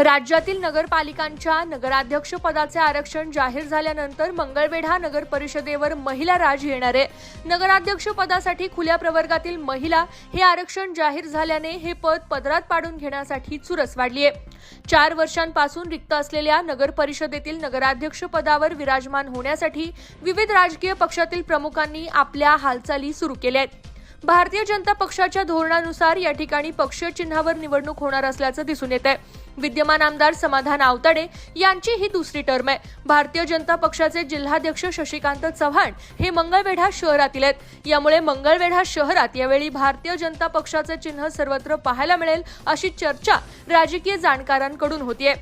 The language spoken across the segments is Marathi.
राज्यातील नगरपालिकांच्या नगराध्यक्ष पदाचे आरक्षण जाहीर झाल्यानंतर मंगळवेढा नगर परिषदेवर महिला राज येणार आहे. नगराध्यक्ष पदासाठी खुल्या प्रवर्गातील महिला हे आरक्षण जाहीर झाल्याने हे पद पदरात पाडून घेण्यासाठी चुरस वाढली आहे. चार वर्षांपासून रिक्त असलेल्या नगर परिषदेतील नगराध्यक्ष पदावर विराजमान होण्यासाठी विविध राजकीय पक्षातील प्रमुखांनी आपल्या हालचाली सुरू केल्या आहेत. भारतीय जनता पक्षाच्या धोरणानुसार या ठिकाणी पक्षीय चिन्हावर निवडणूक होणार असल्याचं दिसून येत आहे विद्यमान आमदार समाधान आवताडे यांची ही दुसरी टर्म आहे. भारतीय जनता पक्षाचे जिल्हाध्यक्ष शशिकांत चव्हाण हे मंगळवेढा शहरातील आहेत. यामुळे मंगळवेढा शहरात यावेळी भारतीय जनता पक्षाचे चिन्ह सर्वत्र पाहायला मिळेल अशी चर्चा राजकीय जाणकारांकडून होतीये.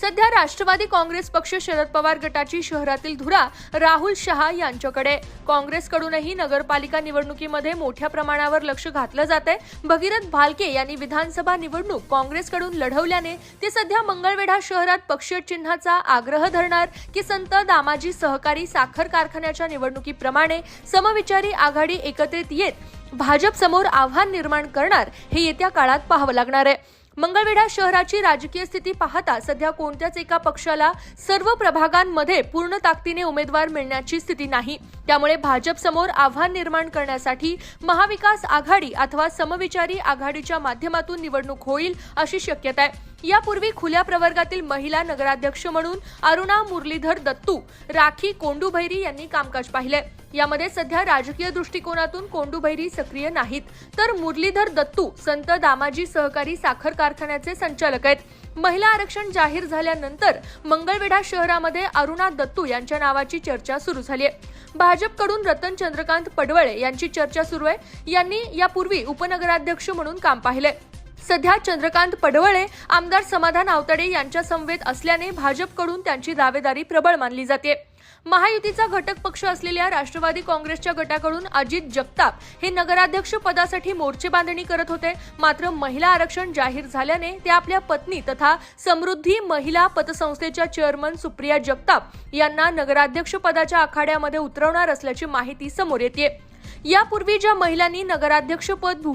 सध्या राष्ट्रवादी काँग्रेस पक्ष शरद पवार गटाची शहरातील धुरा राहुल शहा यांच्याकडे. काँग्रेसकडूनही नगरपालिका निवडणुकीमध्ये मोठ्या प्रमाणावर लक्ष घातलं जात आहे भगीरथ भालके यांनी विधानसभा निवडणूक काँग्रेसकडून लढवल्याने ते सध्या मंगळवेढा शहरात पक्षीय चिन्हाचा आग्रह धरणार की संत दामाजी सहकारी साखर कारखान्याच्या निवडणुकीप्रमाणे समविचारी आघाडी एकत्रित येत भाजप समोर आव्हान निर्माण करणार हे येत्या काळात पाहावं लागणार आहे. मंगळवेढा शहराची राजकीय स्थिती पाहता सध्या कोणत्याच एका पक्षाला सर्व प्रभागांमध्ये पूर्ण ताकदीने उमेदवार मिळण्याची स्थिती नाही. त्यामुळे भाजपसमोर आव्हान निर्माण करण्यासाठी महाविकास आघाडी अथवा समविचारी आघाडीच्या माध्यमातून निवडणूक होईल अशी शक्यता आहे. यापूर्वी खुल्या प्रवर्गातील महिला नगराध्यक्ष म्हणून अरुणा मुरलीधर दत्तू राखी कोंडूभैरी यांनी कामकाज पाहिले यामध्ये सध्या राजकीय दृष्टिकोनातून कोंडूभैरी सक्रिय नाहीत. तर मुरलीधर दत्तू संत दामाजी सहकारी साखर कारखान्याचे संचालक आहेत. महिला आरक्षण जाहीर झाल्यानंतर मंगळवेढा शहरामध्ये अरुणा दत्तू यांच्या नावाची चर्चा सुरू झाली आहे. भाजपकडून रतन चंद्रकांत पडवळे यांची चर्चा सुरू आहे. यांनी यापूर्वी उपनगराध्यक्ष म्हणून काम पाहिले सध्या चंद्रकांत पडवळे आमदार समाधान आवताडे यांच्या समवेत असल्याने भाजपकडून त्यांची दावेदारी प्रबळ मानली जाते. महायुतीचा घटक पक्ष असलेल्या राष्ट्रवादी काँग्रेसच्या गटाकडून अजित जगताप हे नगराध्यक्ष पदासाठी मोर्चे बांधणी करत होते. मात्र महिला आरक्षण जाहीर झाल्याने ते आपल्या पत्नी तथा समृद्धी महिला पतसंस्थेच्या चेअरमन सुप्रिया जगताप यांना नगराध्यक्ष पदाच्या आखाड्यामध्ये उतरवणार असल्याची माहिती समोर येते यापूर्वी ज्या महिलांनी नगराध्यक्ष पद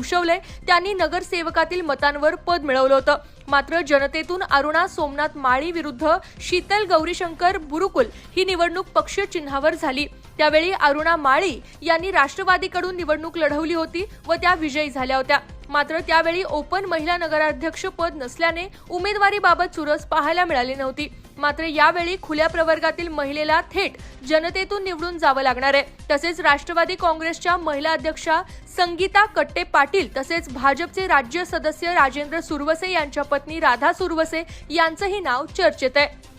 त्यांनी नगरसेवकातील मतांवर पद मिळवलं होतं. मात्र जनतेतून अरुणा सोमनाथ माळी विरुद्ध शीतल गौरीशंकर बुरुकुल ही निवडणूक पक्षीय चिन्हावर झाली. त्यावेळी अरुणा माळी यांनी राष्ट्रवादीकडून निवडणूक लढवली होती व त्या विजयी झाल्या होत्या. मात्र त्यावेळी ओपन महिला नगराध्यक्ष पद नसल्याने उमेदवारीबाबत चुरस पाहायला मिळाली नव्हती. मात्र यावेळी खुल्या प्रवर्गातील महिलेला थेट जनतेतून निवडून जावं लागणार आहे. तसेच राष्ट्रवादी काँग्रेसच्या महिला अध्यक्षा संगीता कट्टे पाटील तसेच भाजपचे राज्य सदस्य राजेंद्र सुरवसे यांच्या पत्नी राधा सुरवसे यांचंही नाव चर्चेत आहे.